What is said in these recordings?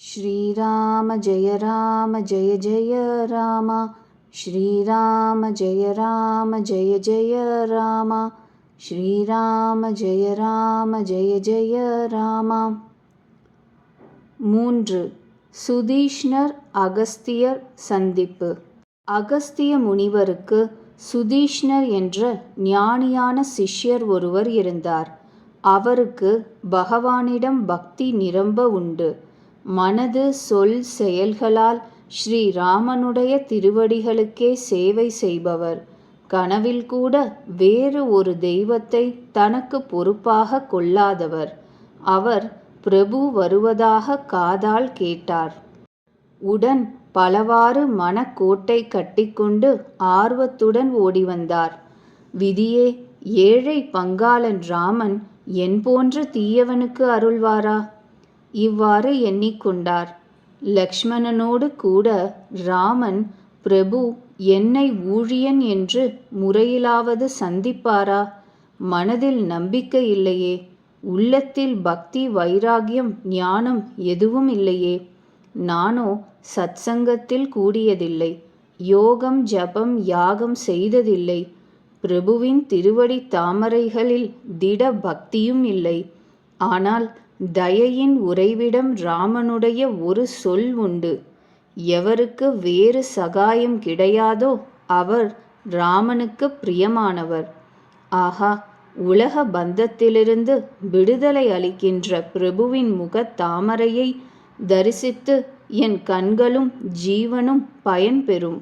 श्रीराम जय राम जय जय राम श्रीराम जय राम जय जय राम श्रीराम जय राम जय जय राम மூன்று சுதீஷ்ணர் அகஸ்தியர் சந்திப்பு அகஸ்திய முனிவருக்கு சுதீஷ்ணர் என்ற ஞானியான சிஷ்யர் ஒருவர் இருந்தார் அவருக்கு பகவானிடம் பக்தி நிரம்ப உண்டு மனது சொல் செயல்களால் ஸ்ரீ ராமனுடைய திருவடிகளுக்கே சேவை செய்பவர். கனவில் கூட வேறு ஒரு தெய்வத்தை தனக்கு பொறுப்பாக கொள்ளாதவர். அவர் பிரபு வருவதாக காதால் கேட்டார். உடன் பலவாறு மனக்கோட்டை கட்டிக்கொண்டு ஆர்வத்துடன் ஓடி வந்தார் விதியே ஏழை பங்காளன் ராமன் என் போன்ற தீயவனுக்கு அருள்வாரா? இவ்வாறு எண்ணிக்கொண்டார். லக்ஷ்மணனோடு கூட ராமன் பிரபு என்னை ஊழியன் என்று முறையிலாவது சந்திப்பாரா? மனதில் நம்பிக்கை இல்லையே. உள்ளத்தில் பக்தி வைராகியம் ஞானம் எதுவும் இல்லையே. நானோ சத்சங்கத்தில் கூடியதில்லை. யோகம் ஜபம் யாகம் செய்ததில்லை. பிரபுவின் திருவடி தாமரைகளில் திட பக்தியும் இல்லை. ஆனால் தயையின் உறைவிடம் ராமனுடைய ஒரு சொல் உண்டு. எவருக்கு வேறு சகாயம் கிடையாதோ அவர் ராமனுக்கு பிரியமானவர். ஆகா உலக பந்தத்திலிருந்து விடுதலை அளிக்கின்ற பிரபுவின் முகத் தாமரையை தரிசித்து என் கண்களும் ஜீவனும் பயன்பெறும்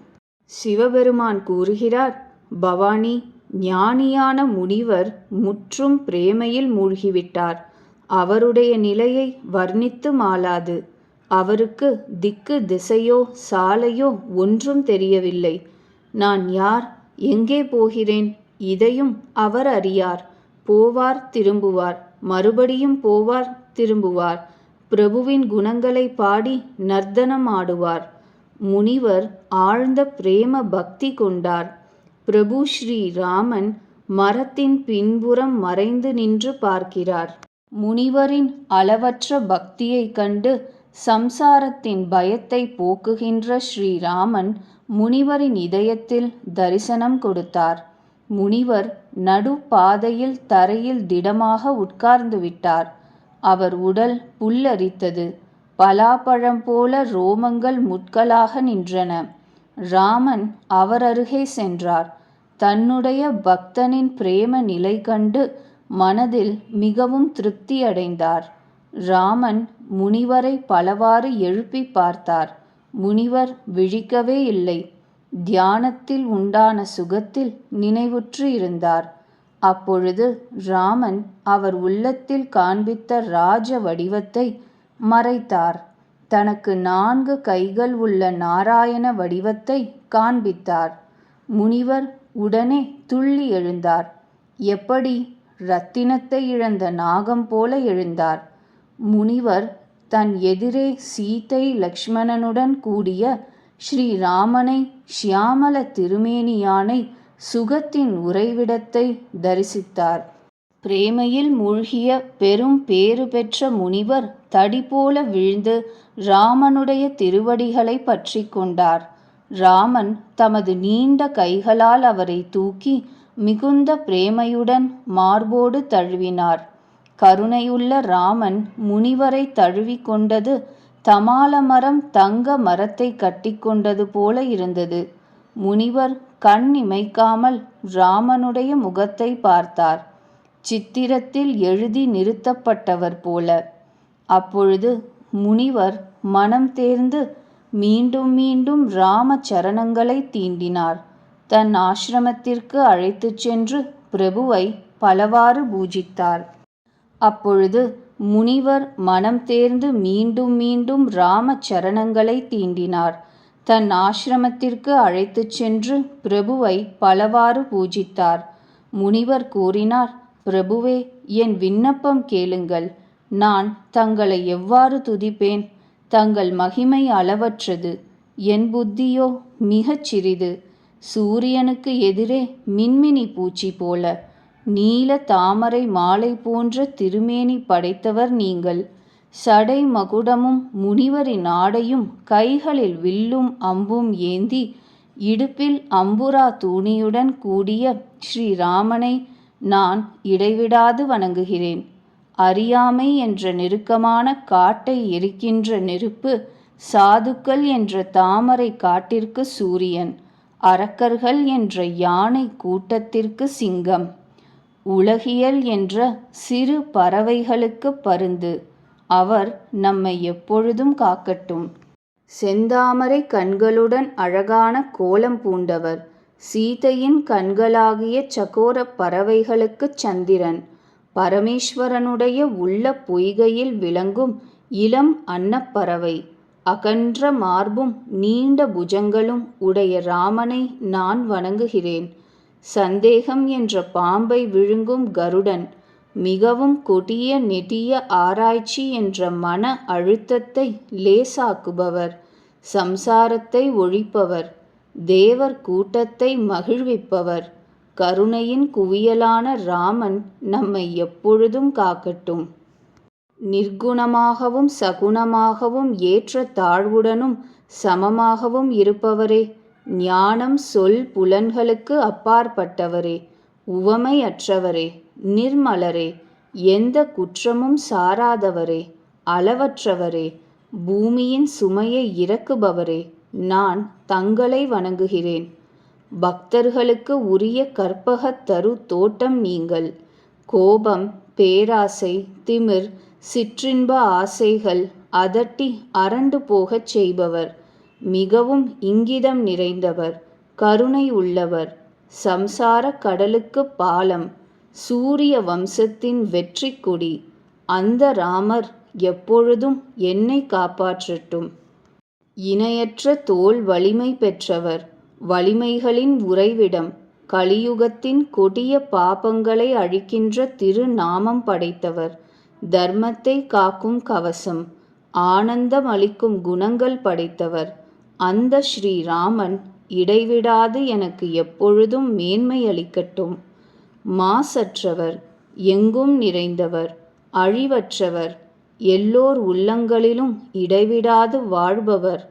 சிவபெருமான் கூறுகிறார் பவானி ஞானியான முனிவர் முற்றும் பிரேமையில் மூழ்கிவிட்டார். அவருடைய நிலையை வர்ணித்து மாளாது. அவருக்கு திக்கு திசையோ சாலையோ ஒன்றும் தெரியவில்லை. நான் யார்? எங்கே போகிறேன்? இதையும் அவர் அறியார். போவார் திரும்புவார். மறுபடியும் போவார் திரும்புவார். பிரபுவின் குணங்களை பாடி நர்த்தனம் ஆடுவார் முனிவர் ஆழ்ந்த பிரேம பக்தி கொண்டார். பிரபு ஸ்ரீ ராமன் மரத்தின் பின்புறம் மறைந்து நின்று பார்க்கிறார். முனிவரின் அளவற்ற பக்தியைக் கண்டு சம்சாரத்தின் பயத்தை போக்குகின்ற ஸ்ரீராமன் முனிவரின் இதயத்தில் தரிசனம் கொடுத்தார். முனிவர் நடுப்பாதையில் தரையில் திடமாக உட்கார்ந்து விட்டார். அவர் உடல் புல்லரித்தது. பலாப்பழம் போல ரோமங்கள் முட்களாக நின்றன. ராமன் அவர் அருகே சென்றார். தன்னுடைய பக்தனின் பிரேம நிலை கண்டு மனதில் மிகவும் திருப்தியடைந்தார். ராமன் முனிவரை பலவாறு எழுப்பி பார்த்தார். முனிவர் விழிக்கவே இல்லை. தியானத்தில் உண்டான சுகத்தில் நினைவுற்று இருந்தார். அப்பொழுது ராமன் அவர் உள்ளத்தில் காண்பித்த ராஜ வடிவத்தை மறைத்தார். தனக்கு நான்கு கைகள் உள்ள நாராயண வடிவத்தை காண்பித்தார். முனிவர் உடனே துள்ளி எழுந்தார். எப்படி ரத்தினத்தை இழந்த நாகம் போல எழுந்தார். முனிவர் தன் எதிரே சீதை லக்ஷ்மணனுடன் கூடிய ஸ்ரீராமனை ஷியாமல திருமேனியானை சுகத்தின் உறைவிடத்தை தரிசித்தார். பிரேமையில் மூழ்கிய பெரும் பேறு பெற்ற முனிவர் தடி போல விழுந்து ராமனுடைய திருவடிகளை பற்றி கொண்டார். ராமன் தமது நீண்ட கைகளால் அவரை தூக்கி மிகுந்த பிரேமையுடன் மார்போடு தழுவினார். கருணையுள்ள ராமன் முனிவரை தழுவி கொண்டது தமால மரம் தங்க மரத்தை கட்டிக்கொண்டது போல இருந்தது. முனிவர் கண் இமைக்காமல் ராமனுடைய முகத்தை பார்த்தார். சித்திரத்தில் எழுதி நிறுத்தப்பட்டவர் போல. அப்பொழுது முனிவர் மனம் தேர்ந்து மீண்டும் மீண்டும் ராம சரணங்களை தீண்டினார். தன் ஆசிரமத்திற்கு அழைத்துச் சென்று பிரபுவை பலவாறு பூஜித்தார். அப்பொழுது முனிவர் மனம் தேர்ந்து மீண்டும் மீண்டும் ராம சரணங்களை தீண்டினார். தன் ஆசிரமத்திற்கு அழைத்துச் சென்று பிரபுவை பலவாறு பூஜித்தார். முனிவர் கூறினார் பிரபுவே என் விண்ணப்பம் கேளுங்கள். நான் தங்களை எவ்வாறு துதிப்பேன்? தங்கள் மகிமை அளவற்றது. என் புத்தியோ மிகச் சிறிது சூரியனுக்கு எதிரே மின்மினி பூச்சி போல. நீல தாமரை மாலை போன்ற திருமேனி படைத்தவர் நீங்கள். சடை மகுடமும் முனிவரின் ஆடையும் கைகளில் வில்லும் அம்பும் ஏந்தி இடுப்பில் அம்புரா தூணியுடன் கூடிய ஸ்ரீராமனை நான் இடைவிடாது வணங்குகிறேன். அறியாமை என்ற நெருக்கமான காட்டை எரிக்கின்ற நெருப்பு சாதுக்கள் என்ற தாமரை காட்டிற்கு சூரியன். அரக்கர்கள் என்ற யானை கூட்டத்திற்கு சிங்கம் உலகியல் என்ற சிறு பறவைகளுக்கு பருந்து. அவர் நம்மை எப்பொழுதும் காக்கட்டும். செந்தாமரை கண்களுடன் அழகான கோலம் பூண்டவர். சீதையின் கண்களாகிய சகோர பறவைகளுக்குச் சந்திரன். பரமேஸ்வரனுடைய உள்ள பொய்கையில் விளங்கும் இளம் அன்னப்பறவை அகன்ற மார்பும் நீண்ட புஜங்களும் உடைய ராமனை நான் வணங்குகிறேன். சந்தேகம் என்ற பாம்பை விழுங்கும் கருடன் மிகவும் கொடிய நெடிய ஆராய்ச்சி என்ற மன அழுத்தத்தை லேசாக்குபவர் சம்சாரத்தை ஒழிப்பவர் தேவர் கூட்டத்தை மகிழ்விப்பவர். கருணையின் குவியலான ராமன் நம்மை எப்பொழுதும் காக்கட்டும். நிர்குணமாகவும் சகுணமாகவும் ஏற்ற தாழ்வுடனும் சமமாகவும் இருப்பவரே. ஞானம் சொல் புலன்களுக்கு அப்பாற்பட்டவரே. உவமை அற்றவரே நிர்மலரே. எந்த குற்றமும் சாராதவரே. அளவற்றவரே. பூமியின் சுமையை இறக்குபவரே. நான் தங்களை வணங்குகிறேன். பக்தர்களுக்கு உரிய கற்பகத் தரு தோட்டம் நீங்கள். கோபம் பேராசை திமிர் சிற்றின்ப ஆசைகள் அதட்டி அரண்டு போகச் செய்பவர். மிகவும் இங்கிதம் நிறைந்தவர் கருணை உள்ளவர். சம்சார கடலுக்கு பாலம் சூரிய வம்சத்தின் வெற்றி கொடி. அந்த ராமர் எப்பொழுதும் என்னை காப்பாற்றட்டும். இணையற்ற தோல் வலிமை பெற்றவர் வலிமைகளின் உறைவிடம் கலியுகத்தின் கொடிய பாபங்களை அழிக்கின்ற திருநாமம் படைத்தவர். தர்மத்தை காக்கும் கவசம் ஆனந்தம் அளிக்கும் குணங்கள் படைத்தவர். அந்த ஸ்ரீராமன் இடைவிடாது எனக்கு எப்பொழுதும் மேன்மை அளிக்கட்டும் மாசற்றவர் எங்கும் நிறைந்தவர் அழிவற்றவர் எல்லோர் உள்ளங்களிலும் இடைவிடாது வாழ்பவர்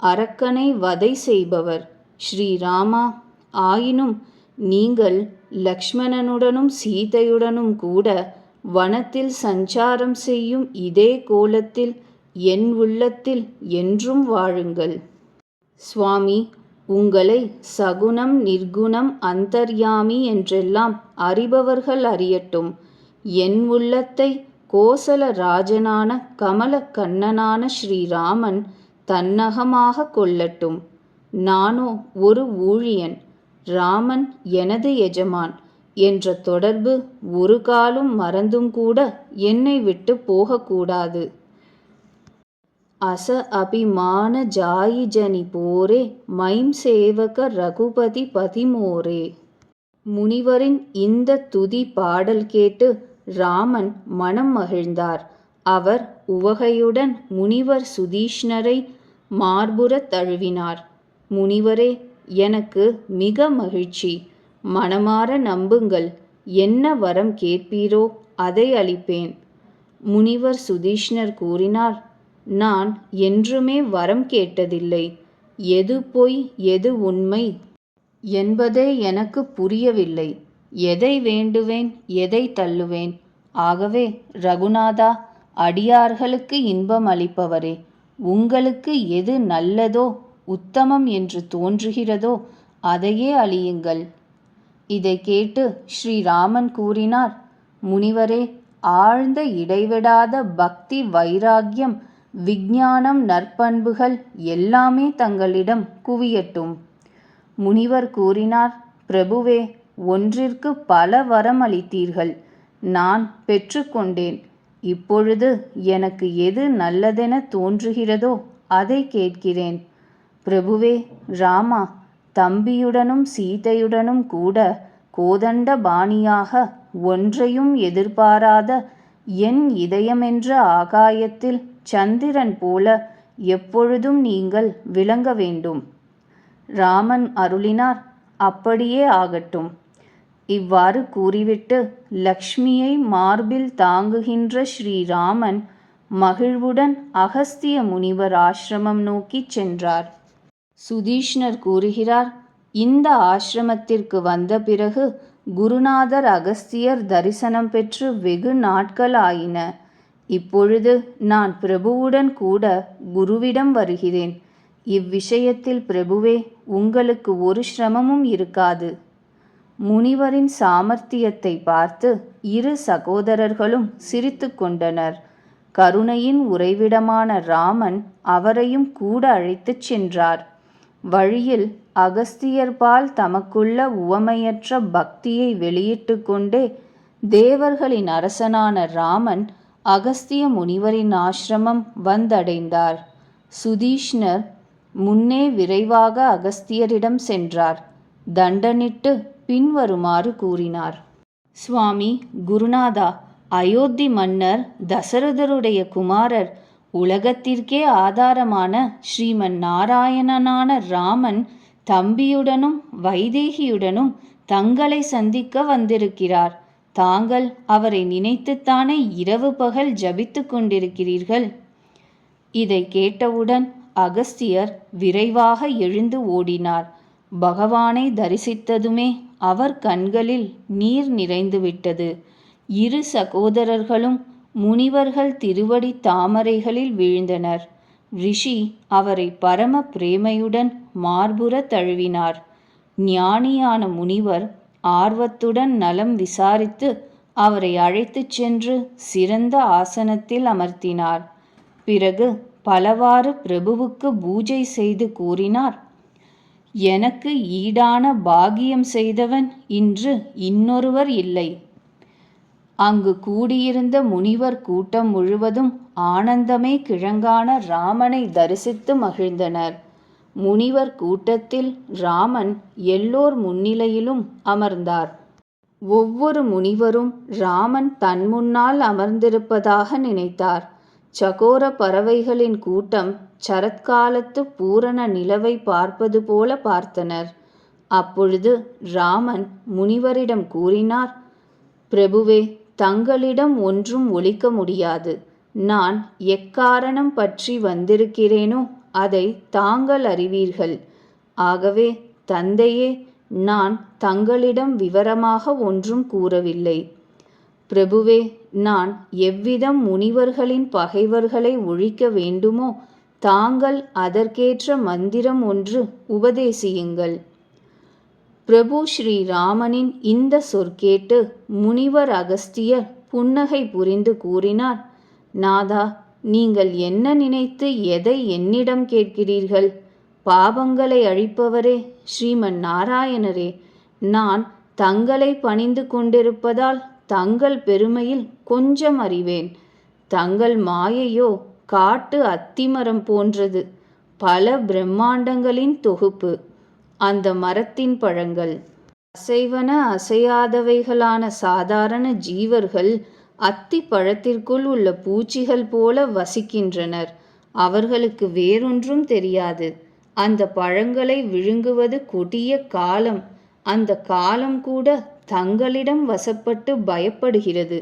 அரக்கனை வதை செய்பவர். ஸ்ரீராமா ஆயினும் நீங்கள் லக்ஷ்மணனுடனும் சீதையுடனும் கூட வனத்தில் சஞ்சாரம் செய்யும் இதே கோலத்தில் என் உள்ளத்தில் என்றும் வாழுங்கள். சுவாமி உங்களை சகுணம் நிர்குணம் அந்தர்யாமி என்றெல்லாம் அறிபவர்கள் அறியட்டும். என் உள்ளத்தை கோசல ராஜனான கமல கண்ணனான ஸ்ரீராமன் தன்னகமாக கொள்ளட்டும். நானோ ஒரு ஊழியன் ராமன் எனது எஜமான். என்ற தொடர்பு ஒரு காலும் மறந்தும் கூட என்னை விட்டு போகக்கூடாது. அச அபிமான ஜாயி ஜனி போரே மைம் சேவக ரகுபதி பதிமோரே. முனிவரின் இந்த துதி பாடல் கேட்டு ராமன் மனம் மகிழ்ந்தார். அவர் உவகையுடன் முனிவர் சுதீஷ்ணரை மார்புறத் தழுவினார். முனிவரே எனக்கு மிக மகிழ்ச்சி. மனமாற நம்புங்கள். என்ன வரம் கேட்பீரோ அதை அளிப்பேன். முனிவர் சுதீஷ்ணர் கூறினார் நான் என்றுமே வரம் கேட்டதில்லை. எது பொய் எது உண்மை என்பதே எனக்கு புரியவில்லை. எதை வேண்டுவேன் எதை தள்ளுவேன்? ஆகவே ரகுநாதா அடியார்களுக்கு இன்பம் அளிப்பவரே உங்களுக்கு எது நல்லதோ உத்தமம் என்று தோன்றுகிறதோ அதையே அழியுங்கள். இதை கேட்டு ஸ்ரீராமன் கூறினார் முனிவரே ஆழ்ந்த இடைவிடாத பக்தி வைராக்கியம் விஞ்ஞானம் நற்பண்புகள் எல்லாமே தங்களிடம் குவியட்டும். முனிவர் கூறினார் பிரபுவே ஒன்றிற்கு பல வரம் அளித்தீர்கள் நான் பெற்றுக்கொண்டேன். இப்பொழுது எனக்கு எது நல்லதென தோன்றுகிறதோ அதை கேட்கிறேன். பிரபுவே ராமா தம்பியுடனும் சீதையுடனும் கூட கோதண்ட பாணியாக ஒன்றையும் எதிர்பாராத என் இதயமென்ற ஆகாயத்தில் சந்திரன் போல எப்பொழுதும் நீங்கள் விளங்க வேண்டும். ராமன் அருளினார் அப்படியே ஆகட்டும் இவ்வாறு கூறிவிட்டு லக்ஷ்மியை மார்பில் தாங்குகின்ற ஸ்ரீராமன் மகிழ்வுடன் அகஸ்திய முனிவர் ஆசிரமம் நோக்கிச் சென்றார். சுதீஷ்ணர் கூறுகிறார் இந்த ஆசிரமத்திற்கு வந்த பிறகு குருநாதர் அகஸ்தியர் தரிசனம் பெற்று வெகு நாட்கள் ஆயின இப்பொழுது நான் பிரபுவுடன் கூட குருவிடம் வருகிறேன். இவ்விஷயத்தில் பிரபுவே உங்களுக்கு ஒரு சிரமமும் இருக்காது முனிவரின் சாமர்த்தியத்தை பார்த்து இரு சகோதரர்களும் சிரித்து கொண்டனர். கருணையின் உறைவிடமான ராமன் அவரையும் கூட அழைத்துச் சென்றார். வழியில் அகஸ்தியர்பால் தமக்குள்ள உவமையற்ற பக்தியை வெளியிட்டு கொண்டே தேவர்களின் அரசனான ராமன் அகஸ்திய முனிவரின் ஆசிரமம் வந்தடைந்தார். சுதீஷ்ணர் முன்னே விரைவாக அகஸ்தியரிடம் சென்றார். தண்டனிட்டு பின்வருமாறு கூறினார். சுவாமி குருநாதா அயோத்தி மன்னர் தசரதருடைய குமாரர் உலகத்திற்கே ஆதாரமான ஸ்ரீமன் நாராயணனான ராமன் தம்பியுடனும் வைதேகியுடனும் தங்களை சந்திக்க வந்திருக்கிறார். தாங்கள் அவரை நினைத்துத்தானே இரவு பகல் ஜபித்து கொண்டிருக்கிறீர்கள்? இதை கேட்டவுடன் அகஸ்தியர் விரைவாக எழுந்து ஓடினார். பகவானை தரிசித்ததுமே அவர் கண்களில் நீர் நிறைந்துவிட்டது. இரு சகோதரர்களும் முனிவர்கள் திருவடி தாமரைகளில் வீழ்ந்தனர். ரிஷி அவரை பரம பிரேமையுடன் மார்புற தழுவினார். ஞானியான முனிவர் ஆர்வத்துடன் நலம் விசாரித்து அவரை அழைத்துச் சென்று சிறந்த ஆசனத்தில் அமர்த்தினார். பிறகு பலவாறு பிரபுவுக்கு பூஜை செய்து கூறினார் எனக்கு ஈடான பாகியம் செய்தவன் இன்று இன்னொருவர் இல்லை. அங்கு கூடியிருந்த முனிவர் கூட்டம் முழுவதும் ஆனந்தமே கிழங்கான ராமனை தரிசித்து மகிழ்ந்தனர். முனிவர் கூட்டத்தில் ராமன் எல்லோர் முன்னிலையிலும் அமர்ந்தார். ஒவ்வொரு முனிவரும் ராமன் தன் முன்னால் அமர்ந்திருப்பதாக நினைத்தார். சகோர பறவைகளின் கூட்டம் சரத்காலத்து பூரண நிலவை பார்ப்பது போல பார்த்தனர். அப்பொழுது ராமன் முனிவரிடம் கூறினார் பிரபுவே தங்களிடம் ஒன்றும் ஒழிக்க முடியாது. நான் எக்காரணம் பற்றி வந்திருக்கிறேனோ அதை தாங்கள் அறிவீர்கள். ஆகவே தந்தையே நான் தங்களிடம் விவரமாக ஒன்றும் கூறவில்லை. பிரபுவே நான் எவ்விதம் முனிவர்களின் பகைவர்களை ஒழிக்க வேண்டுமோ தாங்கள் அதற்கேற்ற மந்திரம் ஒன்று உபதேசியுங்கள். பிரபு ஸ்ரீராமனின் இந்த சொற்கேட்டு முனிவர் அகஸ்தியர் புன்னகை புரிந்து கூறினார் நாதா நீங்கள் என்ன நினைத்து எதை என்னிடம் கேட்கிறீர்கள்? பாவங்களை அழிப்பவரே ஸ்ரீமன் நாராயணரே நான் தங்களை பணிந்து கொண்டிருப்பதால் தங்கள் பெருமையில் கொஞ்சம் அறிவேன். தங்கள் மாயையோ காட்டு அத்திமரம் போன்றது பல பிரம்மாண்டங்களின் தொகுப்பு. அந்த மரத்தின் பழங்கள். அசைவன அசையாதவைகளான சாதாரண ஜீவர்கள் அத்தி பழத்திற்குள் உள்ள பூச்சிகள் போல வசிக்கின்றனர். அவர்களுக்கு வேறொன்றும் தெரியாது. அந்த பழங்களை விழுங்குவது கொடிய காலம். அந்த காலம் கூட தங்களிடம் வசப்பட்டு பயப்படுகிறது.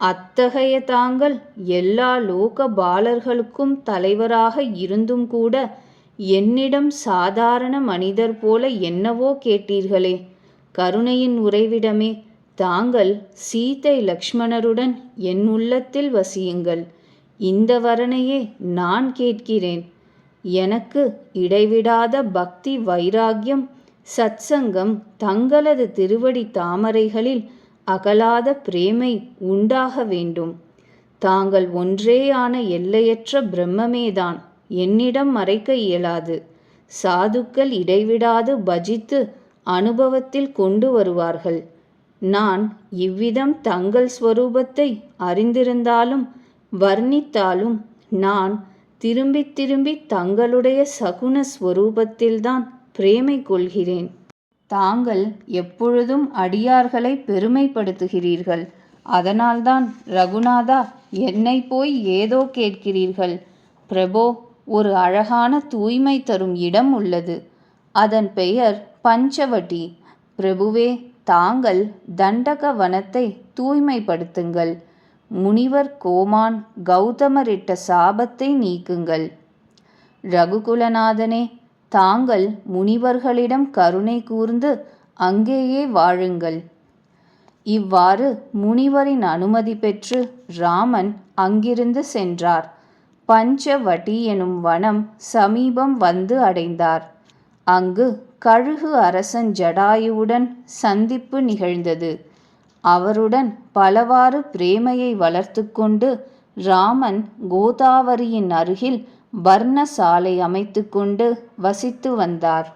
அத்தகைய தாங்கள் எல்லா லோக பாலர்களுக்கும் தலைவராக இருந்தும் கூட என்னிடம் சாதாரண மனிதர் போல என்னவோ கேட்டீர்களே. கருணையின் உறைவிடமே தாங்கள் சீதை லக்ஷ்மணருடன் என் உள்ளத்தில் வசியுங்கள். இந்த வரணையே நான் கேட்கிறேன். எனக்கு இடைவிடாத பக்தி வைராக்கியம் சத்சங்கம் தங்களது திருவடி தாமரைகளில் அகலாத பிரேமை உண்டாக வேண்டும். தாங்கள் ஒன்றேயான எல்லையற்ற பிரம்மமேதான். என்னிடம் மறைக்க இயலாது. சாதுக்கள் இடைவிடாது பஜித்து அனுபவத்தில் கொண்டு வருவார்கள். நான் இவ்விதம் தங்கள் ஸ்வரூபத்தை அறிந்திருந்தாலும் வர்ணித்தாலும் நான் திரும்பி திரும்பி தங்களுடைய சகுன ஸ்வரூபத்தில்தான் பிரேமை கொள்கிறேன். தாங்கள் எப்பொழுதும் அடியார்களை பெருமைப்படுத்துகிறீர்கள். அதனால்தான் ரகுநாதா என்னை போய் ஏதோ கேட்கிறீர்கள். பிரபோ ஒரு அழகான தூய்மை தரும் இடம் உள்ளது. அதன் பெயர் பஞ்சவட்டி பிரபுவே தாங்கள் தண்டக வனத்தை தூய்மைப்படுத்துங்கள். முனிவர் கோமான் கௌதமரிட்ட சாபத்தை நீக்குங்கள். ரகுகுலநாதனே தாங்கள் முனிவர்களிடம் கருணை கூர்ந்து அங்கேயே வாழுங்கள். இவ்வாறு முனிவரின் அனுமதி பெற்று ராமன் அங்கிருந்து சென்றார். பஞ்சவடி எனும் வனம் சமீபம் வந்து அடைந்தார். அங்கு கழுகு அரசன் ஜடாயுவுடன் சந்திப்பு நிகழ்ந்தது. அவருடன் பலவாறு பிரேமையை வளர்த்து கொண்டு ராமன் கோதாவரியின் அருகில் வர்ணசாலை அமைத்து கொண்டு வசித்து வந்தார்.